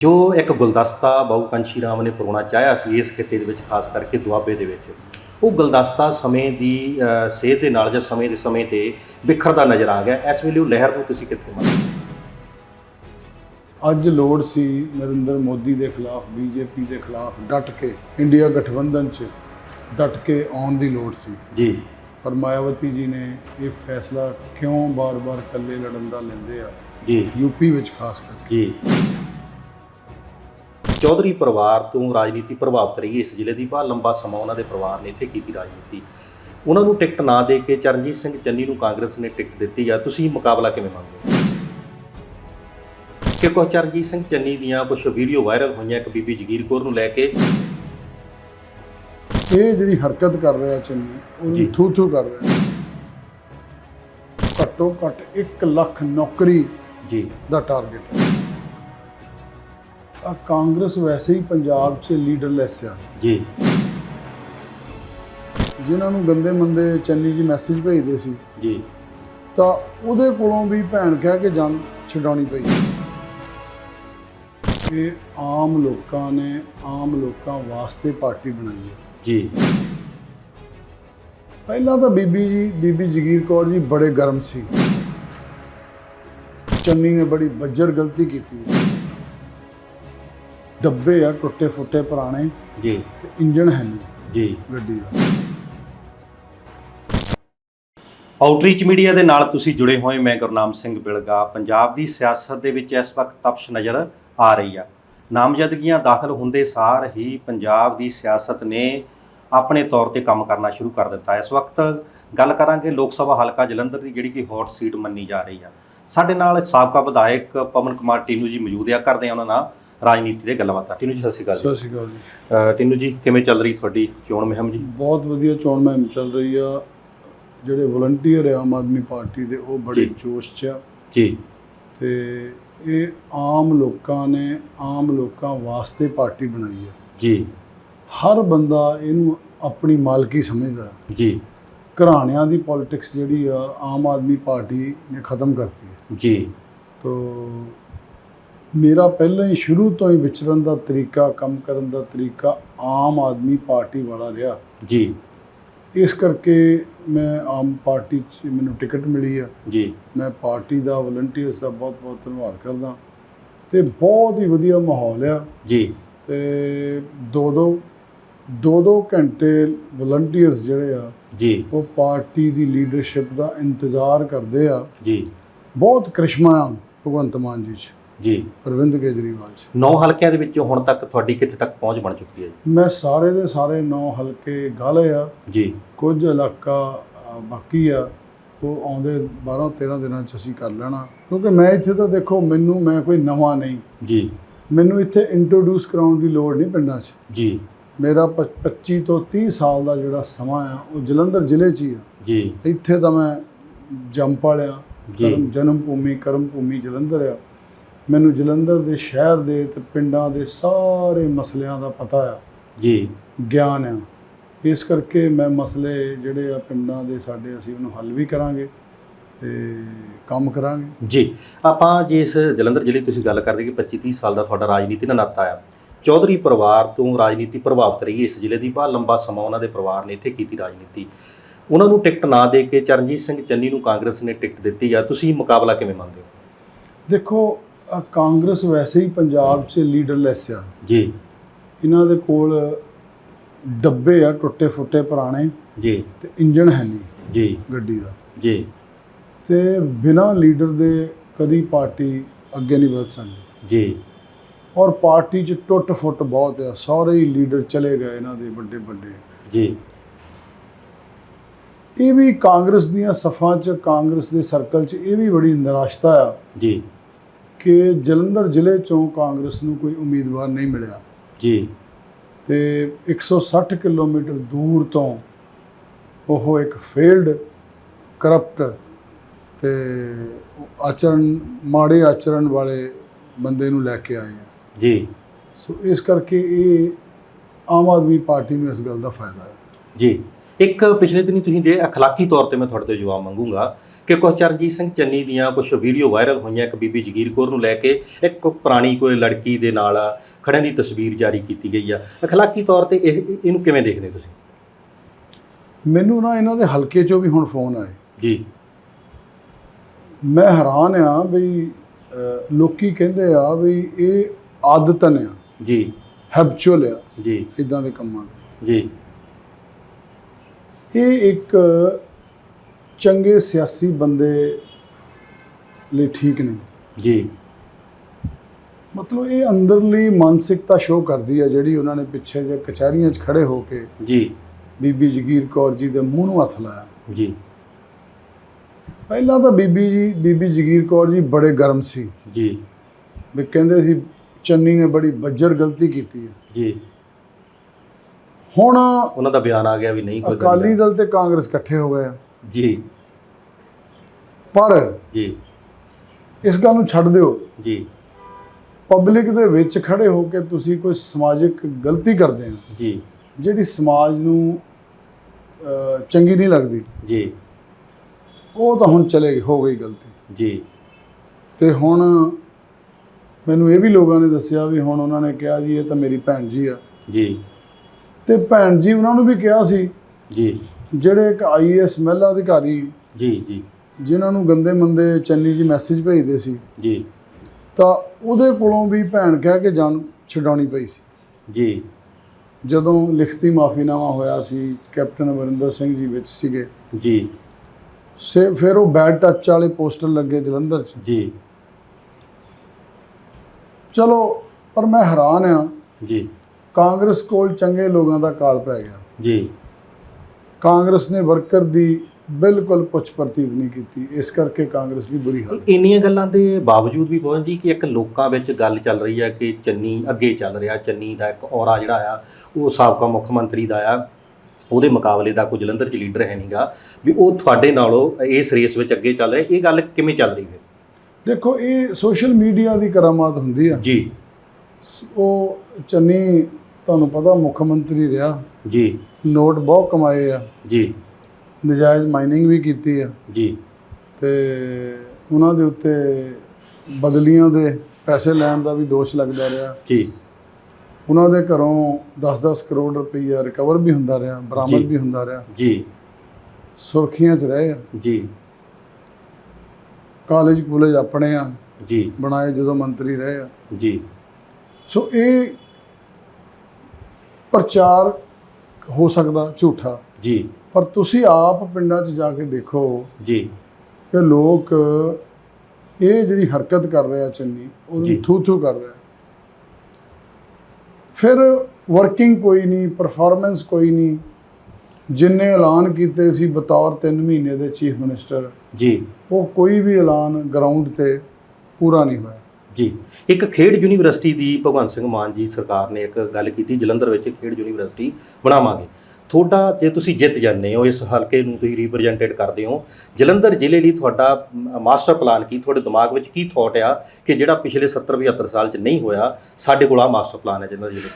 ਜੋ ਇੱਕ ਗੁਲਦਸਤਾ ਬਾਊ ਕੰਸ਼ੀ ਰਾਮ ਨੇ ਪਰੋਣਾ ਚਾਹਿਆ ਸੀ ਇਸ ਖਿੱਤੇ ਦੇ ਵਿੱਚ ਖਾਸ ਕਰਕੇ ਦੁਆਬੇ ਦੇ ਵਿੱਚ ਉਹ ਗੁਲਦਸਤਾ ਸਮੇਂ ਦੀ ਸੇਧ ਦੇ ਨਾਲ ਜਾਂ ਸਮੇਂ ਦੇ ਸਮੇਂ ਤੇ ਬਿਖਰਦਾ ਨਜ਼ਰ ਆ ਗਿਆ। ਇਸ ਵੇਲੇ ਉਹ ਲਹਿਰ ਨੂੰ ਤੁਸੀਂ ਕਿੱਥੇ ਮੰਨਦੇ ਹੋ? ਅੱਜ ਲੋੜ ਸੀ ਨਰਿੰਦਰ ਮੋਦੀ ਦੇ ਖਿਲਾਫ ਬੀਜੇਪੀ ਦੇ ਖਿਲਾਫ ਡਟ ਕੇ ਇੰਡੀਆ ਗਠਬੰਧਨ 'ਚ ਡਟ ਕੇ ਆਉਣ ਦੀ ਲੋੜ ਸੀ। ਜੀ। ਪਰ ਮਾਇਆਵਤੀ ਜੀ ਨੇ ਇਹ ਫੈਸਲਾ ਕਿਉਂ ਬਾਰ-ਬਾਰ ਇਕੱਲੇ ਲੜਨ ਦਾ ਲੈਂਦੇ ਆ? ਜੀ। ਯੂਪੀ ਵਿੱਚ ਖਾਸ ਕਰਕੇ। ਜੀ। ਚੌਧਰੀ ਪਰਿਵਾਰ ਤੋਂ ਰਾਜਨੀਤੀ ਪ੍ਰਭਾਵਿਤ ਰਹੀ ਇਸ ਜ਼ਿਲ੍ਹੇ ਦੀ ਬਾ ਲੰਬਾ ਸਮਾਂ ਉਹਨਾਂ ਦੇ ਪਰਿਵਾਰ ਨੇ ਇੱਥੇ ਕੀਤੀ ਰਾਜਨੀਤੀ। ਉਹਨਾਂ ਨੂੰ ਟਿਕਟ ਨਾ ਦੇ ਕੇ ਚਰਨਜੀਤ ਸਿੰਘ ਚੰਨੀ ਨੂੰ ਕਾਂਗਰਸ ਨੇ ਟਿਕਟ ਦਿੱਤੀ ਆ। ਤੁਸੀਂ ਮੁਕਾਬਲਾ ਕਿਵੇਂ ਮੰਨਦੇ ਹੋ? ਕਿ ਕੁਝ ਚਰਨਜੀਤ ਸਿੰਘ ਚੰਨੀ ਦੀਆਂ ਕੁਝ ਵੀਡੀਓ ਵਾਇਰਲ ਹੋਈਆਂ ਇੱਕ ਬੀਬੀ ਜਗੀਰ ਕੌਰ ਨੂੰ ਲੈ ਕੇ? ਇਹ ਜਿਹੜੀ ਹਰਕਤ ਕਰ ਰਿਹਾ ਚੰਨੀ ਜੀ। ਉਹ ਥੂ ਥੂ ਕਰ ਰਿਹਾ। ਘੱਟੋ ਘੱਟ 1 ਲੱਖ ਨੌਕਰੀ ਜੀ। ਦਾ ਟਾਰਗੇਟ। ਆ ਕਾਂਗਰਸ ਵੈਸੇ ਹੀ ਪੰਜਾਬ 'ਚ ਲੀਡਰਲੈਸ ਆ। ਜੀ। ਜਿਨ੍ਹਾਂ ਨੂੰ ਗੰਦੇ ਮੰਦੇ ਚੰਨੀ ਜੀ ਮੈਸੇਜ ਭੇਜਦੇ ਸੀ। ਜੀ। ਤਾਂ ਉਹਦੇ ਕੋਲੋਂ ਵੀ ਭੈਣ ਕਹਿ ਕੇ ਜਾਨ ਛਡਾਉਣੀ ਪਈ। ਇਹ ਆਮ ਲੋਕਾਂ ਨੇ ਆਮ ਲੋਕਾਂ ਵਾਸਤੇ ਪਾਰਟੀ ਬਣਾਈ ਹੈ। ਜੀ। ਪਹਿਲਾਂ ਤਾਂ ਬੀਬੀ ਜੀ ਬੀਬੀ ਜਗੀਰ ਕੌਰ ਜੀ ਬੜੇ ਗਰਮ ਸੀ। ਚੰਨੀ ਨੇ ਬੜੀ ਬੱਜਰ ਗਲਤੀ ਕੀਤੀ। ਡੱਬੇ ਆ ਟੁੱਟੇ ਫੁੱਟੇ ਪੁਰਾਣੇ। ਜੀ। ਤੇ ਇੰਜਣ ਹੈ ਨਹੀਂ ਜੀ। ਗੱਡੀ ਦਾ। ਆਊਟਰੀਚ ਮੀਡੀਆ ਦੇ ਨਾਲ ਤੁਸੀਂ ਜੁੜੇ ਹੋਏ ਮੈਂ ਗੁਰਨਾਮ ਸਿੰਘ ਬਿਲਗਾ। ਪੰਜਾਬ ਦੀ ਸਿਆਸਤ ਦੇ ਵਿੱਚ ਇਸ ਵਕਤ ਤਪਸ਼ ਨਜ਼ਰ ਆ ਰਹੀ ਆ। ਨਾਮਜ਼ਦਗੀਆਂ ਦਾਖਲ ਹੁੰਦੇ ਸਾਰ ਹੀ ਪੰਜਾਬ ਦੀ ਸਿਆਸਤ ਨੇ ਆਪਣੇ ਤੌਰ ਤੇ ਕੰਮ ਕਰਨਾ ਸ਼ੁਰੂ ਕਰ ਦਿੱਤਾ। ਇਸ ਵਕਤ ਗੱਲ ਕਰਾਂਗੇ ਲੋਕ ਸਭਾ ਹਲਕਾ ਜਲੰਧਰ ਦੀ ਜਿਹੜੀ ਕਿ ਹੌਟ ਸੀਟ ਮੰਨੀ ਜਾ ਰਹੀ ਆ। ਸਾਡੇ ਨਾਲ ਸਾਬਕਾ ਵਿਧਾਇਕ ਪਵਨ ਕੁਮਾਰ ਟੀਨੂ ਜੀ ਮੌਜੂਦ ਆ। ਕਰਦੇ ਆ ਉਹਨਾਂ ਨਾਲ ਰਾਜਨੀਤੀ ਦੇ ਗੱਲਬਾਤਾਂ ਟੀਨੂ ਜੀ ਸਤਿ ਸ਼੍ਰੀ ਅਕਾਲ ਸਤਿ ਸ਼੍ਰੀ ਅਕਾਲ ਜੀ। ਅਹ ਟੀਨੂ ਜੀ ਕਿਵੇਂ ਚੱਲ ਰਹੀ ਤੁਹਾਡੀ ਚੋਣ ਮੁਹਿੰਮ ਜੀ? ਬਹੁਤ ਵਧੀਆ ਚੋਣ ਮੁਹਿੰਮ ਚੱਲ ਰਹੀ ਆ। ਜਿਹੜੇ ਵਲੰਟੀਅਰ ਆ ਆਮ ਆਦਮੀ ਪਾਰਟੀ ਦੇ ਉਹ ਬੜੇ ਜੀ। ਜੋਸ਼ 'ਚ ਆ। ਜੀ। ਤੇ ਇਹ ਆਮ ਲੋਕਾਂ ਨੇ ਆਮ ਲੋਕਾਂ ਵਾਸਤੇ ਪਾਰਟੀ ਬਣਾਈ ਹੈ ਜੀ। ਹਰ ਬੰਦਾ ਇਹਨੂੰ ਆਪਣੀ ਮਾਲਕੀ ਸਮਝਦਾ। ਜੀ। ਘਰਾਣਿਆਂ ਦੀ ਪੋਲਿਟਿਕਸ ਜਿਹੜੀ ਆ ਆਮ ਆਦਮੀ ਪਾਰਟੀ ਨੇ ਖਤਮ ਕਰਤੀ ਹੈ ਜੀ। ਤੋ ਮੇਰਾ ਪਹਿਲਾਂ ਹੀ ਸ਼ੁਰੂ ਤੋਂ ਹੀ ਵਿਚਰਨ ਦਾ ਤਰੀਕਾ ਕੰਮ ਕਰਨ ਦਾ ਤਰੀਕਾ ਆਮ ਆਦਮੀ ਪਾਰਟੀ ਵਾਲਾ ਰਿਹਾ। ਜੀ। ਇਸ ਕਰਕੇ ਮੈਂ ਆਮ ਪਾਰਟੀ 'ਚ ਮੈਨੂੰ ਟਿਕਟ ਮਿਲੀ ਆ। ਜੀ। ਮੈਂ ਪਾਰਟੀ ਦਾ ਵਲੰਟੀਅਰਸ ਦਾ ਬਹੁਤ ਬਹੁਤ ਧੰਨਵਾਦ ਕਰਦਾ। ਤੇ ਬਹੁਤ ਹੀ ਵਧੀਆ ਮਾਹੌਲ ਆ। ਜੀ। ਤੇ ਦੋ ਦੋ ਦੋ ਦੋ ਘੰਟੇ ਵਲੰਟੀਅਰਸ ਜਿਹੜੇ ਆ ਜੀ। ਉਹ ਪਾਰਟੀ ਦੀ ਲੀਡਰਸ਼ਿਪ ਦਾ ਇੰਤਜ਼ਾਰ ਕਰਦੇ ਆ। ਜੀ। ਬਹੁਤ ਕ੍ਰਿਸ਼ਮਾ ਭਗਵੰਤ ਮਾਨ ਜੀ 'ਚ। ਜੀ। ਅਰਵਿੰਦ ਕੇਜਰੀਵਾਲ 'ਚ ਨੌ ਹਲਕਿਆਂ ਦੇ ਵਿੱਚੋਂ ਹੁਣ ਤੱਕ ਤੁਹਾਡੀ ਕਿੱਥੇ ਤੱਕ ਪਹੁੰਚ ਬਣ ਚੁੱਕੀ ਹੈ ਜੀ? ਮੈਂ ਸਾਰੇ ਦੇ ਸਾਰੇ ਨੌ ਹਲਕੇ ਗਾਲੇ ਆ। ਜੀ। ਕੁਝ ਇਲਾਕਾ ਬਾਕੀ ਆ ਉਹ ਆਉਂਦੇ 12 13 ਦਿਨਾਂ 'ਚ ਅਸੀਂ ਕਰ ਲੈਣਾ। ਕਿਉਂਕਿ ਮੈਂ ਇੱਥੇ ਤਾਂ ਦੇਖੋ ਮੈਨੂੰ ਮੈਂ ਕੋਈ ਨਵਾਂ ਨਹੀਂ। ਜੀ। ਮੈਨੂੰ ਇੱਥੇ ਇੰਟਰੋਡਿਊਸ ਕਰਾਉਣ ਦੀ ਲੋੜ ਨਹੀਂ ਪਿੰਡਾਂ 'ਚ। ਜੀ। ਮੇਰਾ ਪ- 25 ਤੋਂ 30 ਸਾਲ ਦਾ ਜਿਹੜਾ ਸਮਾਂ ਆ ਉਹ ਜਲੰਧਰ ਜ਼ਿਲ੍ਹੇ 'ਚ ਹੀ ਆ। ਜੀ। ਇੱਥੇ ਤਾਂ ਮੈਂ ਜੰਮ ਪਾਲਿਆ ਜੀ। ਜਨਮ ਭੂਮੀ ਕਰਮ ਭੂਮੀ ਜਲੰਧਰ ਆ। ਮੈਨੂੰ ਜਲੰਧਰ ਦੇ ਸ਼ਹਿਰ ਦੇ ਤੇ ਪਿੰਡਾਂ ਦੇ ਸਾਰੇ ਮਸਲਿਆਂ ਦਾ ਪਤਾ ਆ। ਜੀ। ਗਿਆਨ ਆ। ਇਸ ਕਰਕੇ ਮੈਂ ਮਸਲੇ ਜਿਹੜੇ ਆ ਪਿੰਡਾਂ ਦੇ ਸਾਡੇ ਅਸੀਂ ਉਹਨੂੰ ਹੱਲ ਵੀ ਕਰਾਂਗੇ ਤੇ ਕੰਮ ਕਰਾਂਗੇ। ਜੀ। ਆਪਾਂ ਜੇ ਇਸ ਜਲੰਧਰ ਜ਼ਿਲ੍ਹੇ ਦੀ ਤੁਸੀਂ ਗੱਲ ਕਰਦੇ ਕਿ 25 30 ਸਾਲ ਦਾ ਤੁਹਾਡਾ ਰਾਜਨੀਤੀ ਨਾਲ ਨਾਤਾ ਆ। ਚੌਧਰੀ ਪਰਿਵਾਰ ਤੋਂ ਰਾਜਨੀਤੀ ਪ੍ਰਭਾਵਿਤ ਰਹੀ ਇਸ ਜ਼ਿਲ੍ਹੇ ਦੀ ਬਾ ਲੰਬਾ ਸਮਾਂ ਉਹਨਾਂ ਦੇ ਪਰਿਵਾਰ ਨੇ ਇੱਥੇ ਕੀਤੀ ਰਾਜਨੀਤੀ। ਉਹਨਾਂ ਨੂੰ ਟਿਕਟ ਨਾ ਦੇ ਕੇ ਚਰਨਜੀਤ ਸਿੰਘ ਚੰਨੀ ਨੂੰ ਕਾਂਗਰਸ ਨੇ ਟਿਕਟ ਦਿੱਤੀ ਆ। ਤੁਸੀਂ ਮੁਕਾਬਲਾ ਕਿਵੇਂ ਮੰਨਦੇ ਹੋ? ਦੇਖੋ ਕਾਂਗਰਸ ਵੈਸੇ ਹੀ ਪੰਜਾਬ 'ਚ ਲੀਡਰਲੈਸ ਆ। ਜੀ। ਇਹਨਾਂ ਦੇ ਕੋਲ ਡੱਬੇ ਆ ਟੁੱਟੇ ਫੁੱਟੇ ਪੁਰਾਣੇ। ਜੀ। ਤੇ ਇੰਜਣ ਹੈ ਨਹੀਂ ਜੀ। ਗੱਡੀ ਦਾ। ਜੀ। ਤੇ ਬਿਨਾਂ ਲੀਡਰ ਦੇ ਕਦੀ ਪਾਰਟੀ ਅੱਗੇ ਨਹੀਂ ਵਧ ਸਕਦੀ। ਜੀ। ਔਰ ਪਾਰਟੀ 'ਚ ਟੁੱਟ ਫੁੱਟ ਬਹੁਤ ਆ ਸਾਰੇ ਹੀ ਲੀਡਰ ਚਲੇ ਗਏ ਇਹਨਾਂ ਦੇ ਵੱਡੇ ਵੱਡੇ। ਜੀ। ਇਹ ਵੀ ਕਾਂਗਰਸ ਦੀਆਂ ਸਫਾਂ 'ਚ ਕਾਂਗਰਸ ਦੇ ਸਰਕਲ 'ਚ ਇਹ ਵੀ ਬੜੀ ਨਿਰਾਸ਼ਤਾ ਆ। ਜੀ। ਕਿ ਜਲੰਧਰ ਜ਼ਿਲ੍ਹੇ 'ਚੋਂ ਕਾਂਗਰਸ ਨੂੰ ਕੋਈ ਉਮੀਦਵਾਰ ਨਹੀਂ ਮਿਲਿਆ ਜੀ ਤੇ 160 ਕਿਲੋਮੀਟਰ ਦੂਰ ਤੋਂ ਉਹ ਇੱਕ ਫੇਲਡ ਕਰਪਟ ਤੇ ਆਚਰਣ ਮਾੜੇ ਆਚਰਣ ਵਾਲੇ ਬੰਦੇ ਨੂੰ ਲੈ ਕੇ ਆਏ ਆ ਜੀ ਸੋ ਇਸ ਕਰਕੇ ਇਹ ਆਮ ਆਦਮੀ ਪਾਰਟੀ ਨੂੰ ਇਸ ਗੱਲ ਦਾ ਫਾਇਦਾ ਹੈ ਜੀ ਇੱਕ ਪਿਛਲੇ ਦਿਨੀ ਤੁਸੀਂ ਦੇ اخلاقی ਤੌਰ ਤੇ ਮੈਂ ਤੁਹਾਡੇ ਤੋਂ ਜਵਾਬ ਮੰਗੂੰਗਾ ਕਿ ਕੁਝ ਚਰਨਜੀਤ ਸਿੰਘ ਚੰਨੀ ਦੀਆਂ ਕੁਝ ਵੀਡੀਓ ਵਾਇਰਲ ਹੋਈਆਂ ਇੱਕ ਬੀਬੀ ਜਗੀਰ ਕੌਰ ਨੂੰ ਲੈ ਕੇ ਇੱਕ ਪੁਰਾਣੀ ਕੋਈ ਲੜਕੀ ਦੇ ਨਾਲ ਖੜਿਆਂ ਦੀ ਤਸਵੀਰ ਜਾਰੀ ਕੀਤੀ ਗਈ ਆ। ਅਖਲਾਕੀ ਤੌਰ ਤੇ ਇਹ ਇਹਨੂੰ ਕਿਵੇਂ ਦੇਖਦੇ ਤੁਸੀਂ? ਮੈਨੂੰ ਨਾ ਇਹਨਾਂ ਦੇ ਹਲਕੇ 'ਚੋਂ ਵੀ ਹੁਣ ਫੋਨ ਆਏ। ਜੀ। ਮੈਂ ਹੈਰਾਨ ਆ ਵੀ ਅਹ, ਲੋਕੀ ਕਹਿੰਦੇ ਆ ਵੀ ਇਹ ਆਦਤਨ ਆ ਜੀ। ਹੈਬਚੁਅਲ ਆ ਜੀ। ਇਦਾਂ ਦੇ ਕੰਮਾਂ ਜੀ। ਇਹ ਇੱਕ ਚੰਗੇ ਸਿਆਸੀ ਬੰਦੇ ਲਈ ਠੀਕ ਨਹੀਂ। ਜੀ। ਮਤਲਬ ਇਹ ਅੰਦਰਲੀ ਮਾਨਸਿਕਤਾ ਸ਼ੋਅ ਕਰਦੀ ਆ ਜਿਹੜੀ ਉਹਨਾਂ ਨੇ ਪਿੱਛੇ ਜੇ ਕਚਹਿਰੀਆਂ 'ਚ ਖੜੇ ਹੋ ਕੇ ਜੀ। ਬੀਬੀ ਜਗੀਰ ਕੌਰ ਜੀ ਦੇ ਮੂੰਹ ਨੂੰ ਹੱਥ ਲਾਇਆ। ਜੀ। ਪਹਿਲਾਂ ਤਾਂ ਬੀਬੀ ਜੀ ਬੀਬੀ ਜਗੀਰ ਕੌਰ ਜੀ ਬੜੇ ਗਰਮ ਸੀ। ਜੀ। ਵੀ ਕਹਿੰਦੇ ਸੀ ਚੰਨੀ ਨੇ ਬੜੀ ਬੱਜਰ ਗਲਤੀ ਕੀਤੀ ਹੈ ਜੀ। ਹੁਣ ਉਹਨਾਂ ਦਾ ਬਿਆਨ ਆ ਗਿਆ ਵੀ ਨਹੀਂ ਕੋਈ ਅਕਾਲੀ ਦਲ ਤੇ ਕਾਂਗਰਸ ਇਕੱਠੇ ਹੋ ਗਏ ਆ। ਜੀ। ਪਰ ਜੀ। ਇਸ ਗੱਲ ਨੂੰ ਛੱਡ ਦਿਓ। ਜੀ। ਪਬਲਿਕ ਦੇ ਵਿੱਚ ਖੜੇ ਹੋ ਕੇ ਤੁਸੀਂ ਕੋਈ ਸਮਾਜਿਕ ਗਲਤੀ ਕਰਦੇ ਆ ਜੀ। ਜਿਹੜੀ ਸਮਾਜ ਨੂੰ ਚੰਗੀ ਨਹੀਂ ਲੱਗਦੀ। ਜੀ। ਉਹ ਤਾਂ ਹੁਣ ਚਲੇ ਗਈ ਹੋ ਗਈ ਗਲਤੀ। ਜੀ। ਤੇ ਹੁਣ ਮੈਨੂੰ ਇਹ ਵੀ ਲੋਕਾਂ ਨੇ ਦੱਸਿਆ ਵੀ ਹੁਣ ਉਹਨਾਂ ਨੇ ਕਿਹਾ ਜੀ ਇਹ ਤਾਂ ਮੇਰੀ ਭੈਣ ਜੀ ਆ। ਜੀ। ਤੇ ਭੈਣ ਜੀ ਉਹਨਾਂ ਨੂੰ ਵੀ ਕਿਹਾ ਸੀ ਜੀ। ਜਿਹੜੇ ਇੱਕ ਆਈਏਐਸ ਮਹਿਲਾ ਅਧਿਕਾਰੀ ਜੀ ਜੀ। ਜਿਨ੍ਹਾਂ ਨੂੰ ਗੰਦੇ ਮੰਦੇ ਚੰਨੀ ਜੀ ਮੈਸੇਜ ਭੇਜਦੇ ਸੀ ਜੀ। ਤਾਂ ਉਹਦੇ ਕੋਲੋਂ ਵੀ ਭੈਣ ਕਹਿ ਕੇ ਜਾਨ ਛਡਾਉਣੀ ਪਈ ਸੀ। ਜੀ। ਜਦੋਂ ਲਿਖਤੀ ਮਾਫੀਨਾਮਾ ਹੋਇਆ ਸੀ ਕੈਪਟਨ ਅਮਰਿੰਦਰ ਸਿੰਘ ਜੀ ਵਿੱਚ ਸੀਗੇ। ਜੀ। ਸੇ ਫਿਰ ਉਹ ਬੈਡ ਟੱਚ ਵਾਲੇ ਪੋਸਟਰ ਲੱਗੇ ਜਲੰਧਰ 'ਚ। ਜੀ। ਚਲੋ ਪਰ ਮੈਂ ਹੈਰਾਨ ਆ। ਜੀ। ਕਾਂਗਰਸ ਕੋਲ ਚੰਗੇ ਲੋਕਾਂ ਦਾ ਕਾਲ ਪੈ ਗਿਆ। ਜੀ। ਕਾਂਗਰਸ ਨੇ ਵਰਕਰ ਦੀ ਬਿਲਕੁਲ ਪੁੱਛ ਪ੍ਰਤੀਤ ਨਹੀਂ ਕੀਤੀ। ਇਸ ਕਰਕੇ ਕਾਂਗਰਸ ਦੀ ਬੁਰੀ ਹਾਲਤ ਇੰਨੀਆਂ ਗੱਲਾਂ ਦੇ ਬਾਵਜੂਦ ਵੀ ਪਵਨ ਜੀ ਕਿ ਇੱਕ ਲੋਕਾਂ ਵਿੱਚ ਗੱਲ ਚੱਲ ਰਹੀ ਹੈ ਕਿ ਚੰਨੀ ਅੱਗੇ ਚੱਲ ਰਿਹਾ। ਚੰਨੀ ਦਾ ਇੱਕ ਔਰਾ ਜਿਹੜਾ ਆ ਉਹ ਸਾਬਕਾ ਮੁੱਖ ਮੰਤਰੀ ਦਾ ਆ। ਉਹਦੇ ਮੁਕਾਬਲੇ ਦਾ ਕੋਈ ਜਲੰਧਰ 'ਚ ਲੀਡਰ ਹੈ ਨਹੀਂਗਾ। ਵੀ ਉਹ ਤੁਹਾਡੇ ਨਾਲੋਂ ਇਸ ਰੇਸ ਵਿੱਚ ਅੱਗੇ ਚੱਲ ਰਿਹਾ। ਇਹ ਗੱਲ ਕਿਵੇਂ ਚੱਲ ਰਹੀ ਹੈ? ਦੇਖੋ ਇਹ ਸੋਸ਼ਲ ਮੀਡੀਆ ਦੀ ਕਰਾਮਾਤ ਹੁੰਦੀ ਆ। ਜੀ। ਉਹ ਚੰਨੀ ਤੁਹਾਨੂੰ ਪਤਾ ਮੁੱਖ ਮੰਤਰੀ ਰਿਹਾ। ਜੀ। ਨੋਟ ਬਹੁਤ ਕਮਾਏ ਆ। ਜੀ। ਨਜਾਇਜ਼ ਮਾਈਨਿੰਗ ਵੀ ਕੀਤੀ ਆ। ਜੀ। ਤੇ ਉਹਨਾਂ ਦੇ ਉੱਤੇ ਬਦਲੀਆਂ ਦੇ ਪੈਸੇ ਲੈਣ ਦਾ ਵੀ ਦੋਸ਼ ਲੱਗਦਾ ਰਿਹਾ। ਜੀ। ਉਹਨਾਂ ਦੇ ਘਰੋਂ 10-10 ਕਰੋੜ ਰੁਪਈਆ ਰਿਕਵਰ ਵੀ ਹੁੰਦਾ ਰਿਹਾ। ਬਰਾਮਦ ਵੀ ਹੁੰਦਾ ਰਿਹਾ। ਜੀ। ਸੁਰਖੀਆਂ 'ਚ ਰਹੇ ਆ। ਜੀ। ਕਾਲਜ ਕਾਲਜ ਆਪਣੇ ਆ। ਜੀ। ਬਣਾਏ ਜਦੋਂ ਮੰਤਰੀ ਰਹੇ ਆ। ਜੀ। ਸੋ ਇਹ ਪ੍ਰਚਾਰ ਹੋ ਸਕਦਾ ਝੂਠਾ। ਜੀ। ਪਰ ਤੁਸੀਂ ਆਪ ਪਿੰਡਾਂ 'ਚ ਜਾ ਕੇ ਦੇਖੋ ਜੀ। ਕਿ ਲੋਕ ਇਹ ਜਿਹੜੀ ਹਰਕਤ ਕਰ ਰਿਹਾ ਚੰਨੀ ਜੀ। ਉਹਨੂੰ ਥੂ ਥੂ ਕਰ ਰਿਹਾ। ਫਿਰ ਵਰਕਿੰਗ ਕੋਈ ਨਹੀਂ ਪਰਫਾਰਮੈਂਸ ਕੋਈ ਨਹੀਂ। ਜਿੰਨੇ ਐਲਾਨ ਕੀਤੇ ਸੀ ਬਤੌਰ 3 ਮਹੀਨੇ ਦੇ ਚੀਫ ਮਿਨਿਸਟਰ ਜੀ। ਉਹ ਕੋਈ ਵੀ ਐਲਾਨ ਗਰਾਊਂਡ ਤੇ ਪੂਰਾ ਨਹੀਂ ਹੋਇਆ। ਜੀ। ਇੱਕ ਖੇਡ ਯੂਨੀਵਰਸਿਟੀ ਦੀ ਭਗਵੰਤ ਸਿੰਘ ਮਾਨ ਜੀ ਸਰਕਾਰ ਨੇ ਇੱਕ ਗੱਲ ਕੀਤੀ ਜਲੰਧਰ ਵਿੱਚ ਖੇਡ ਯੂਨੀਵਰਸਿਟੀ ਬਣਾਵਾਂਗੇ। ਤੁਹਾਡਾ ਜੇ ਤੁਸੀਂ ਜਿੱਤ ਜਾਂਦੇ ਹੋ ਇਸ ਹਲਕੇ ਨੂੰ ਤੁਸੀਂ ਰਿਪਰੈਜ਼ੈਂਟੇਟ ਕਰਦੇ ਹੋ ਜਲੰਧਰ ਜ਼ਿਲ੍ਹੇ ਲਈ ਤੁਹਾਡਾ ਮਾਸਟਰ ਪਲਾਨ ਕੀ? ਤੁਹਾਡੇ ਦਿਮਾਗ ਵਿੱਚ ਕੀ ਥਾਟ ਆ ਕਿ ਜਿਹੜਾ ਪਿਛਲੇ 70 75 ਸਾਲ 'ਚ ਨਹੀਂ ਹੋਇਆ ਸਾਡੇ ਕੋਲ ਆ ਮਾਸਟਰ ਪਲਾਨ ਹੈ ਜਲੰਧਰ ਜ਼ਿਲ੍ਹੇ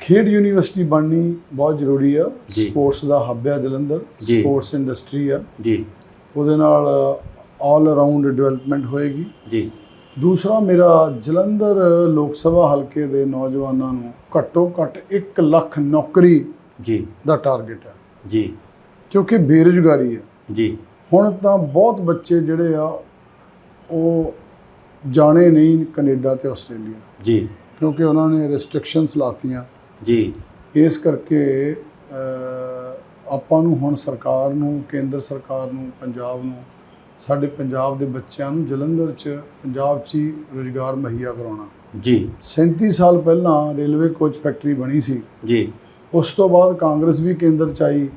ਖੇਡ ਯੂਨੀਵਰਸਿਟੀ ਬਣਨੀ ਬਹੁਤ ਜ਼ਰੂਰੀ ਆ। ਸਪੋਰਟਸ ਦਾ ਹੱਬ ਆ ਜਲੰਧਰ। ਸਪੋਰਟਸ ਇੰਡਸਟਰੀ ਆ। ਜੀ। ਉਹਦੇ ਨਾਲ ਆਲ ਅਰਾਊਂਡ ਡਿਵੈਲਪਮੈਂਟ ਹੋਏਗੀ। ਜੀ। ਦੂਸਰਾ ਮੇਰਾ ਜਲੰਧਰ ਲੋਕ ਸਭਾ ਹਲਕੇ ਦੇ ਨੌਜਵਾਨਾਂ ਨੂੰ ਘੱਟੋ ਘੱਟ 1 ਲੱਖ ਨੌਕਰੀ ਜੀ। ਦਾ ਟਾਰਗੇਟ ਹੈ। ਜੀ। ਕਿਉਂਕਿ ਬੇਰੁਜ਼ਗਾਰੀ ਹੈ। ਜੀ। ਹੁਣ ਤਾਂ ਬਹੁਤ ਬੱਚੇ ਜਿਹੜੇ ਆ ਉਹ ਜਾਣੇ ਨਹੀਂ ਕੈਨੇਡਾ ਤੇ ਆਸਟ੍ਰੇਲੀਆ। ਜੀ। ਕਿਉਂਕਿ ਉਹਨਾਂ ਨੇ ਰੈਸਟ੍ਰਿਕਸ਼ਨਸ ਲਾਤੀਆਂ। ਜੀ। ਇਸ ਕਰਕੇ ਆਪਾਂ ਨੂੰ ਹੁਣ ਸਰਕਾਰ ਨੂੰ ਕੇਂਦਰ ਸਰਕਾਰ ਨੂੰ ਪੰਜਾਬ ਨੂੰ ਸਾਡੇ ਪੰਜਾਬ ਦੇ ਬੱਚਿਆਂ ਨੂੰ ਜਲੰਧਰ 'ਚ ਪੰਜਾਬ 'ਚ ਹੀ ਰੁਜ਼ਗਾਰ ਮੁਹੱਈਆ ਕਰਾਉਣਾ। ਜੀ। 37 ਸਾਲ ਪਹਿਲਾਂ ਰੇਲਵੇ ਕੋਚ ਫੈਕਟਰੀ ਬਣੀ ਸੀ। ਜੀ। ਉਸ ਤੋਂ ਬਾਅਦ ਕਾਂਗਰਸ ਵੀ ਕੇਂਦਰ 'ਚ ਆਈ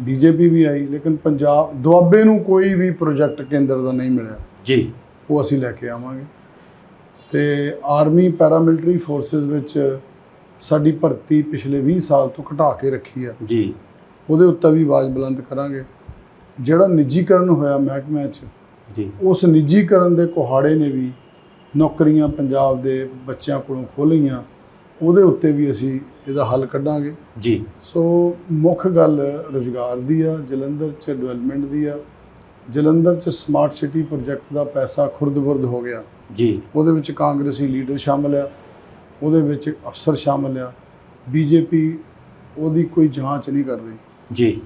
ਬੀਜੇਪੀ ਵੀ ਆਈ ਲੇਕਿਨ ਪੰਜਾਬ ਦੁਆਬੇ ਨੂੰ ਕੋਈ ਵੀ ਪ੍ਰੋਜੈਕਟ ਕੇਂਦਰ ਦਾ ਨਹੀਂ ਮਿਲਿਆ। ਜੀ। ਉਹ ਅਸੀਂ ਲੈ ਕੇ ਆਵਾਂਗੇ। ਤੇ ਆਰਮੀ ਪੈਰਾਮਿਲਟਰੀ ਫੋਰਸਸ ਵਿੱਚ ਸਾਡੀ ਭਰਤੀ ਪਿਛਲੇ 20 ਸਾਲ ਤੋਂ ਘਟਾ ਕੇ ਰੱਖੀ ਆ। ਜੀ। ਉਹਦੇ ਉੱਤੇ ਵੀ ਆਵਾਜ਼ ਬੁਲੰਦ ਕਰਾਂਗੇ। ਜਿਹੜਾ ਨਿੱਜੀਕਰਨ ਹੋਇਆ ਮਹਿਕਮੇ 'ਚ ਜੀ। ਉਸ ਨਿੱਜੀਕਰਨ ਦੇ ਕੁਹਾੜੇ ਨੇ ਵੀ ਨੌਕਰੀਆਂ ਪੰਜਾਬ ਦੇ ਬੱਚਿਆਂ ਕੋਲੋਂ ਖੋਲ੍ਹੀਆਂ। ਉਹਦੇ ਉੱਤੇ ਵੀ ਅਸੀਂ ਇਹਦਾ ਹੱਲ ਕੱਢਾਂਗੇ। ਜੀ। ਸੋ ਮੁੱਖ ਗੱਲ ਰੁਜ਼ਗਾਰ ਦੀ ਆ ਜਲੰਧਰ 'ਚ ਡਿਵੈਲਪਮੈਂਟ ਦੀ ਆ। ਜਲੰਧਰ 'ਚ ਸਮਾਰਟ ਸਿਟੀ ਪ੍ਰੋਜੈਕਟ ਦਾ ਪੈਸਾ ਖੁਰਦ-ਬੁਰਦ ਹੋ ਗਿਆ। ਜੀ। ਉਹਦੇ ਵਿੱਚ ਕਾਂਗਰਸੀ ਲੀਡਰ ਸ਼ਾਮਲ ਆ। ਉਹਦੇ ਵਿੱਚ ਅਫਸਰ ਸ਼ਾਮਲ ਆ। ਬੀਜੇਪੀ ਉਹਦੀ ਕੋਈ ਜਾਂਚ ਨਹੀਂ ਕਰ ਰਹੀ। ਜੀ।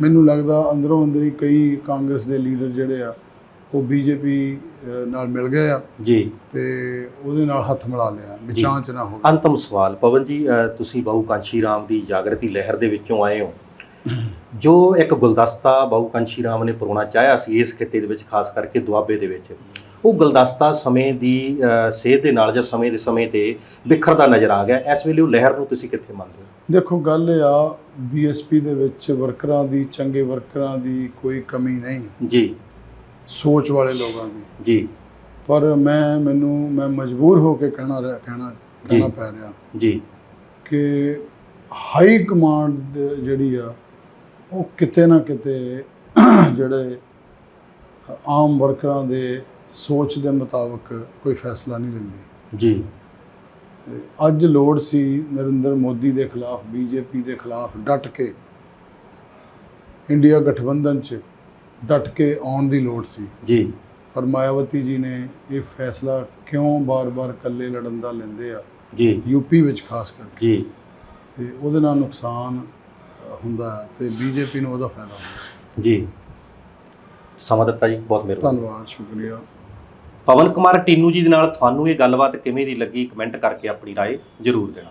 ਮੈਨੂੰ ਲੱਗਦਾ ਅੰਦਰੋਂ ਅੰਦਰੀ ਕਈ ਕਾਂਗਰਸ ਦੇ ਲੀਡਰ ਜਿਹੜੇ ਆ ਉਹ ਬੀਜੇਪੀ ਨਾਲ ਮਿਲ ਗਏ ਆ। ਜੀ। ਤੇ ਉਹਦੇ ਨਾਲ ਹੱਥ ਮਿਲਾ ਲਿਆ ਵੀ ਜੀ। ਜਾਂਚ ਨਾ ਹੋਵੇ। ਅੰਤਮ ਸਵਾਲ ਪਵਨ ਜੀ ਤੁਸੀਂ ਬਾਹੂ ਕਾਂਸ਼ੀ ਰਾਮ ਦੀ ਜਾਗਰਤੀ ਲਹਿਰ ਦੇ ਵਿੱਚੋਂ ਆਏ ਹੋ। ਜੋ ਇੱਕ ਗੁਲਦਸਤਾ ਬਾਹੂ ਕਾਂਸ਼ੀ ਰਾਮ ਨੇ ਪਰੋਣਾ ਚਾਹਿਆ ਸੀ ਇਸ ਖਿੱਤੇ ਦੇ ਵਿੱਚ ਖਾਸ ਕਰਕੇ ਦੁਆਬੇ ਦੇ ਵਿੱਚ ਉਹ ਗੁਲਦਸਤਾ ਸਮੇਂ ਦੀ ਸੇਧ ਦੇ ਨਾਲ ਜਾਂ ਸਮੇਂ ਦੇ ਸਮੇਂ ਤੇ ਬਿਖਰਦਾ ਨਜ਼ਰ ਆ ਗਿਆ। ਇਸ ਵੇਲੇ ਉਹ ਲਹਿਰ ਨੂੰ ਤੁਸੀਂ ਕਿੱਥੇ ਮੰਨਦੇ ਹੋ? ਦੇਖੋ ਗੱਲ ਇਹ ਆ ਬੀਐਸਪੀ ਦੇ ਵਿੱਚ ਵਰਕਰਾਂ ਦੀ ਚੰਗੇ ਵਰਕਰਾਂ ਦੀ ਕੋਈ ਕਮੀ ਨਹੀਂ। ਜੀ। ਸੋਚ ਵਾਲੇ ਲੋਕਾਂ ਦੀ। ਜੀ। ਪਰ ਮੈਂ ਮੈਨੂੰ ਮੈਂ ਮਜਬੂਰ ਹੋ ਕੇ ਕਹਿਣਾ ਰਿਹਾ ਕਹਿਣਾ ਕਹਿਣਾ ਪੈ ਰਿਹਾ ਜੀ। ਕਿ ਹਾਈ ਕਮਾਂਡ ਜਿਹੜੀ ਆ ਉਹ ਕਿਤੇ ਨਾ ਕਿਤੇ ਜਿਹੜੇ ਆਮ ਵਰਕਰਾਂ ਦੇ ਸੋਚ ਦੇ ਮੁਤਾਬਕ ਕੋਈ ਫੈਸਲਾ ਨਹੀਂ ਲੈਂਦੀ। ਜੀ। ਅੱਜ ਲੋੜ ਸੀ ਨਰਿੰਦਰ ਮੋਦੀ ਦੇ ਖਿਲਾਫ ਬੀਜੇਪੀ ਦੇ ਖਿਲਾਫ ਡਟ ਕੇ ਇੰਡੀਆ ਗਠਬੰਧਨ 'ਚ ਡਟ ਕੇ ਆਉਣ ਦੀ ਲੋੜ ਸੀ। ਜੀ। ਪਰ ਮਾਇਆਵਤੀ ਜੀ ਨੇ ਇਹ ਫੈਸਲਾ ਕਿਉਂ ਬਾਰ-ਬਾਰ ਇਕੱਲੇ ਲੜਨ ਦਾ ਲੈਂਦੇ ਆ? ਜੀ। ਯੂਪੀ ਵਿੱਚ ਖਾਸ ਕਰਕੇ। ਜੀ। ਤੇ ਉਹਦੇ ਨਾਲ ਨੁਕਸਾਨ ਹੁੰਦਾ ਤੇ ਬੀਜੇਪੀ ਨੂੰ ਉਹਦਾ ਫਾਇਦਾ ਹੁੰਦਾ ਜੀ। ਸਮਾਂ ਦਿੱਤਾ ਜੀ ਬਹੁਤ ਮਿਹਰਬਾਨੀ। ਧੰਨਵਾਦ ਸ਼ੁਕਰੀਆ। ਪਵਨ ਕੁਮਾਰ ਟੀਨੂ ਜੀ ਦੇ ਨਾਲ ਤੁਹਾਨੂੰ ਇਹ ਗੱਲਬਾਤ ਕਿਵੇਂ ਦੀ ਲੱਗੀ ਕਮੈਂਟ ਕਰਕੇ ਆਪਣੀ رائے ਜ਼ਰੂਰ ਦੇਣਾ